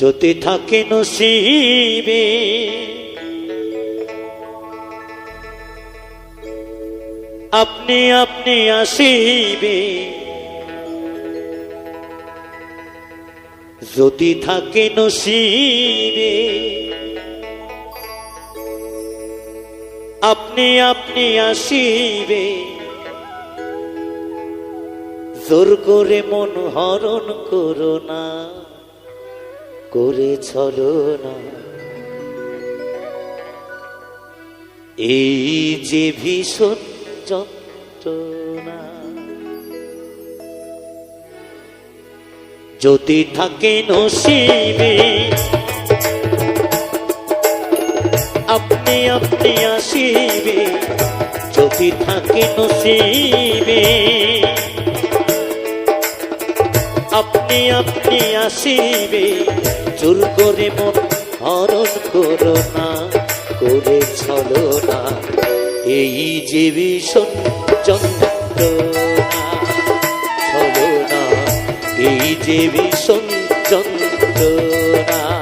যদি থাকে নসিবে। আপনি আপনি আসিবে। যদি থাকে নসিবে। আপনি আপনি আসিবে। জোর করে মন হরণ করো না। করে চলো না। এই যে ভীষণ যন্ত্রণা, যদি থাকে নসিবে, আপনি আপনি আসিবে, যদি থাকে নসিবে আপনি আপনি আসিবে। জোর করে মন হরণ করো না, করে চলো না। এই যে ভীষণ যন্ত্রণা চলো না। এই যে ভীষণ যন্ত্রণা।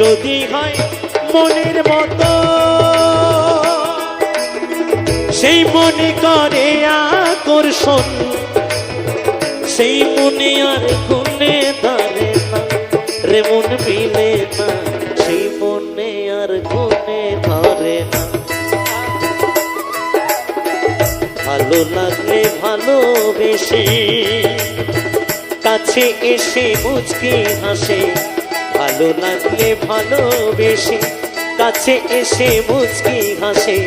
যদি হয় মনের মতো, সেই মনে করে আকর্ষণ, সেই মনে আর গুনে ধরে না, রে মন মিলে না, সেই মনে আর গুনে ধরে না। ভালো লাগলে ভালোবেসে, কাছে এসে মুচকি হাসে ভালো লাগলে ভালোবেসে, কাছে এসে মুচকি হাসে।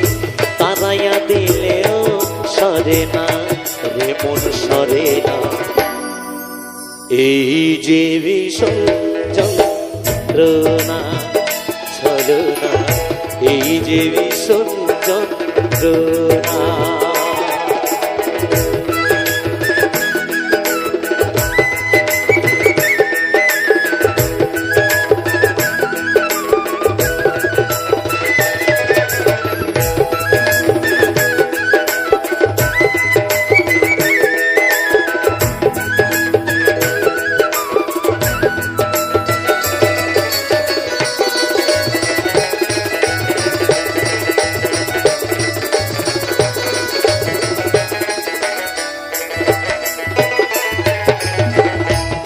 তারাইয়া দিলেও সরে না, রে মন সরে না। এই যে ভীষণ যন্ত্রণা, ছলনা, এই যে ভীষণ যন্ত্রণা।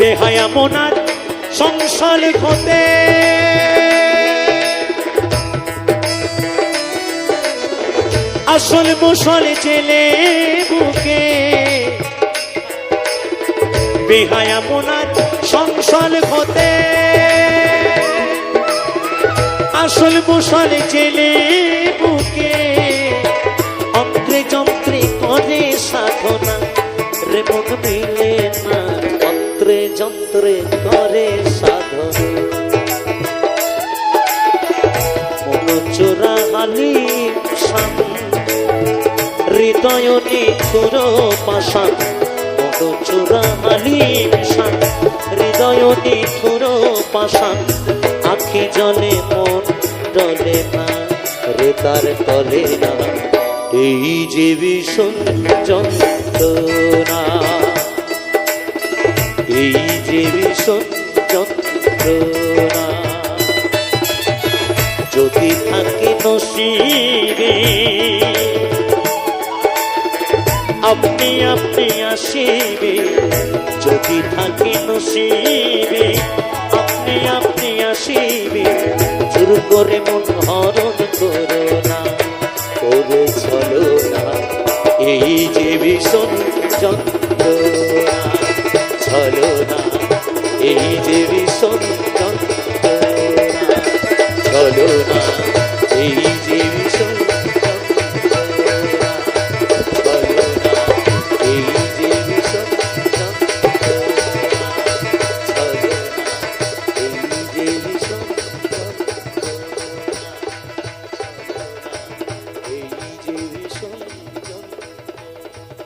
বেহায়া মোনার সংসারে হতে আসল মুসল জেলে বুকে। বেহায়া মোনার সংসার হতে আসল মুসল জেলে যন্ত্রে করে সাধন। চোরা সাম হৃদয় নিথুর পাশান চোরা সাম হৃদয় আখি জলে মন না। রে তার তলে না। এই যে ভীষণ যন্ত্রণা। যন্ত্রণা যদি থাকে নসিবে, আপনি আপনি আসিবে, যদি থাকে নসিবে, আপনি আপনি আসিবে জোর করে মন হরণ করো না করে চলো না এই যে ভীষণ চলো না এই যে ভীষণ যন্ত্রণা চলো না। এই